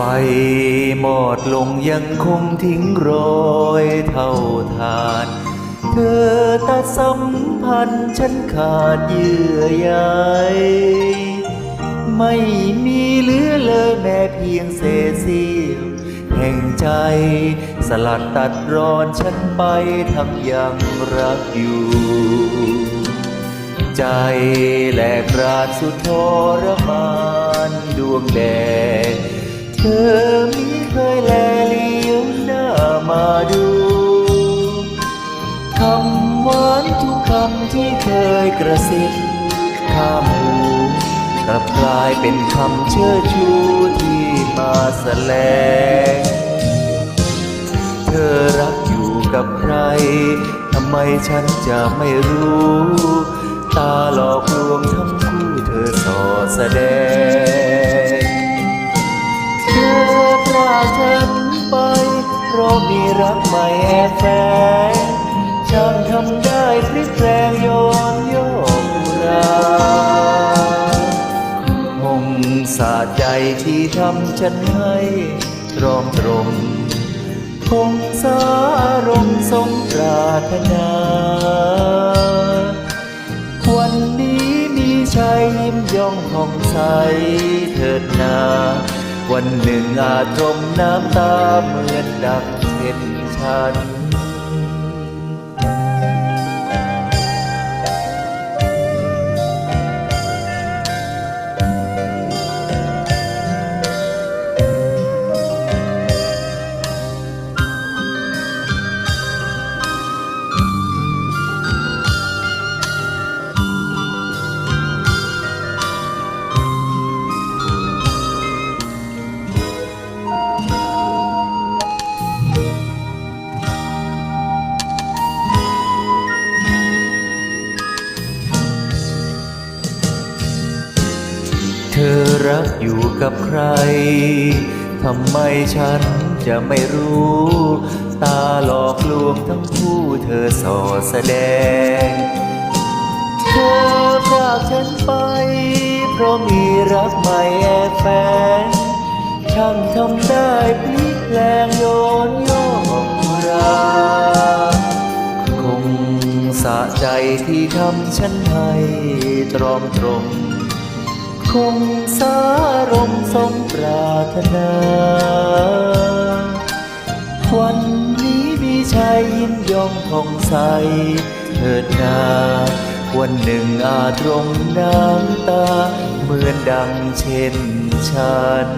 ไฟหมอดลงยังคงทิ้งรอยเท่าทาน เธอตัดสัมพันธ์ฉันขาดเยื่อใยไม่มีเหลือเลยแม้เพียงเศษเสี้ยวแห่งใจ สลัดตัดรอนฉันไปทั้งยังรักอยู่ ใจแหลกราดสุดทรมานดวงแดง เธอไมิเคยแลเลี้ยวหน้ามาดูคำหวานทุกคำที่เคยกระซิบข้ามหูกลับกลายเป็นคำเชื่อชูที่มาแสลง เธอรักอยู่กับใคร ทำไมฉันจะไม่รู้ ตาหลอกลวงทั้งคู่เธอสอดแสดง รักใหม่แอบแฝงช่างทำได้พลิกแปลงโยนโยกราหงสาใจที่ทำฉันให้ตรอมตรมคงสารมสมปรารถนา วันนี้มีชายยิ้มย่องผ่องใสเถิดนา วันหนึ่งอาจจมน้ำตาเหมือนดัง เช่นฉัน รักอยู่กับใคร ทำไมฉันจะไม่รู้ ตาหลอกลวงทั้งคู่เธอสอแสดง เธอพรากฉันไป เพราะมีรักใหม่แอบแฝงช่างทำได้พลิกแปลงโยนโยกราคงสะใจที่ทำฉันให้ตรอมตรม คงสารมสมปรารถนา วันนี้มีชายยิ้มย่องผ่องใสเถิดนาวันหนึ่งอาจตรงน้ำตา เหมือนดังเช่นฉัน